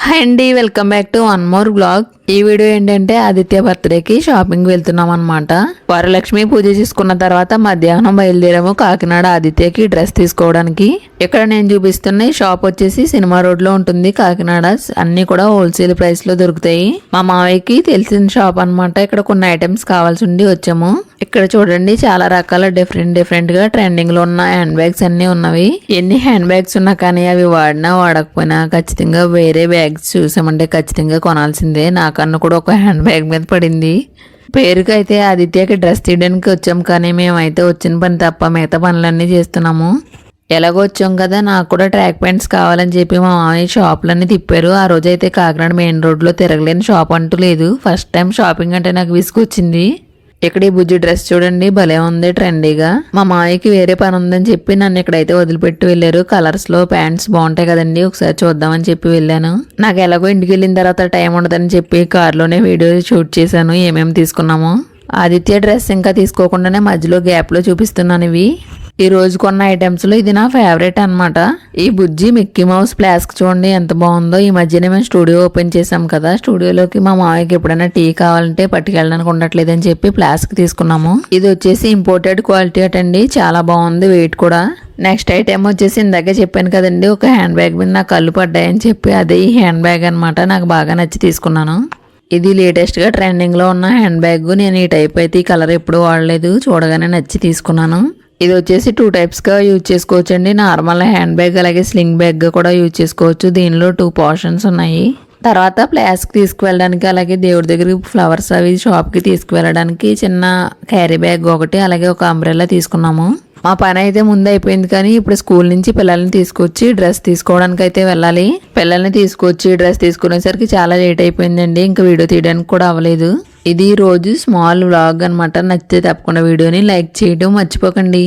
Hi అండి welcome back to one more vlog ఈ video ఏంటంటే ఆదిత్య బర్త్డేకి షాపింగ్ వెళ్తున్నాం అనమాట వరలక్ష్మి పూజ చేసుకున్న తర్వాత మధ్యాహ్నం బయలుదేరాము కాకినాడ ఆదిత్యకి డ్రెస్ తీసుకోవడానికి. ఇక్కడ నేను చూపిస్తున్న ఈ షాప్ వచ్చేసి సినిమా రోడ్లో ఉంటుంది. కాకినాడ అన్ని కూడా హోల్సేల్ ప్రైస్లో దొరుకుతాయి. మా మావయ్యకి తెలిసిన షాప్ అన్నమాట. ఇక్కడ కొన్ని ఐటమ్స్ కావాల్సి ఉండి వచ్చాము. ఇక్కడ చూడండి చాలా రకాల డిఫరెంట్ డిఫరెంట్గా ట్రెండింగ్లో ఉన్న హ్యాండ్ బ్యాగ్స్ అన్ని ఉన్నవి. ఎన్ని హ్యాండ్ బ్యాగ్స్ ఉన్నా కానీ అవి వాడినా వాడకపోయినా ఖచ్చితంగా వేరే బ్యాగ్స్ చూసామంటే ఖచ్చితంగా కొనాల్సిందే. నాకు కన్ను కూడా ఒక హ్యాండ్ బ్యాగ్ మీద పడింది. పేరుకి అయితే ఆదిత్యకి డ్రెస్ తీయడానికి వచ్చాం కానీ మేమైతే వచ్చిన పని తప్ప మిగతా పనులన్నీ చేస్తున్నాము. ఎలాగో వచ్చాం కదా నాకు కూడా ట్రాక్ ప్యాంట్స్ కావాలని చెప్పి మా మామయ్య షాపులన్నీ తిప్పారు. ఆ రోజు అయితే కాకినాడ మెయిన్ రోడ్లో తిరగలేని షాప్ అంటూ లేదు. ఫస్ట్ టైం షాపింగ్ అంటే నాకు విసుకొచ్చింది ఇక్కడ ఈ బుజ్జి డ్రెస్ చూడండి భలే ఉంది ట్రెండీగా మా మాయకి వేరే పని ఉందని చెప్పి నన్ను ఇక్కడైతే వదిలిపెట్టి వెళ్ళారు. కలర్స్లో ప్యాంట్స్ బాగుంటాయి కదండి ఒకసారి చూద్దామని చెప్పి వెళ్ళాను. నాకు ఎలాగో ఇంటికి వెళ్ళిన తర్వాత టైం ఉండదని చెప్పి కార్లోనే వీడియో షూట్ చేశాను ఏమేమి తీసుకున్నామో. ఆదిత్య డ్రెస్ ఇంకా తీసుకోకుండానే మధ్యలో గ్యాప్లో చూపిస్తున్నాను ఇవి. ఈ రోజు కొన్న ఐటమ్స్లో ఇది నా ఫేవరెట్ అన్నమాట. ఈ బుజ్జి మిక్కీ మౌస్ ఫ్లాస్క్ చూడండి ఎంత బాగుందో. ఈ మధ్యనే మేము స్టూడియో ఓపెన్ చేసాం కదా. స్టూడియోలోకి మా మామయ్యకి ఎప్పుడైనా టీ కావాలంటే పట్టుకెళ్ళడానికి ఉండట్లేదని చెప్పి ఫ్లాస్క్ తీసుకున్నాము. ఇది వచ్చేసి ఇంపోర్టెడ్ క్వాలిటీ అటండి చాలా బాగుంది వెయిట్ కూడా. నెక్స్ట్ ఐటెం వచ్చేసి ఇందాక చెప్పాను కదండి ఒక హ్యాండ్ బ్యాగ్ మీద నాకు కళ్ళు పడ్డాయని చెప్పి అదే ఈ హ్యాండ్ బ్యాగ్ అనమాట నాకు బాగా నచ్చి తీసుకున్నాను. ఇది లేటెస్ట్గా ట్రెండింగ్లో ఉన్న హ్యాండ్ బ్యాగ్ నేను ఈ టైప్ అయితే ఈ కలర్ ఎప్పుడు వాడలేదు. చూడగానే నచ్చి తీసుకున్నాను. ఇది వచ్చేసి టూ టైప్స్గా యూజ్ చేసుకోవచ్చు అండి నార్మల్ హ్యాండ్ బ్యాగ్ అలాగే స్లింగ్ బ్యాగ్ కూడా యూజ్ చేసుకోవచ్చు. దీనిలో టూ పోర్షన్స్ ఉన్నాయి. తర్వాత ప్లాస్క్ తీసుకువెళ్ళడానికి అలాగే దేవుడి దగ్గరికి ఫ్లవర్స్ అవి షాప్కి తీసుకువెళ్ళడానికి చిన్న క్యారీ బ్యాగ్ ఒకటి అలాగే ఒక అంబ్రెల్లా తీసుకున్నాము. మా పని అయితే ముందు అయిపోయింది కానీ ఇప్పుడు స్కూల్ నుంచి పిల్లల్ని తీసుకొచ్చి డ్రెస్ తీసుకోవడానికి అయితే వెళ్ళాలి. పిల్లల్ని తీసుకొచ్చి డ్రెస్ తీసుకునేసరికి చాలా లేట్ అయిపోయిందండి. ఇంకా వీడియో తీయడానికి కూడా అవ్వలేదు. ఇది రోజు స్మాల్ వ్లాగ్ అనమాట నచ్చితే తప్పకుండా వీడియోని లైక్ చేయడం మర్చిపోకండి.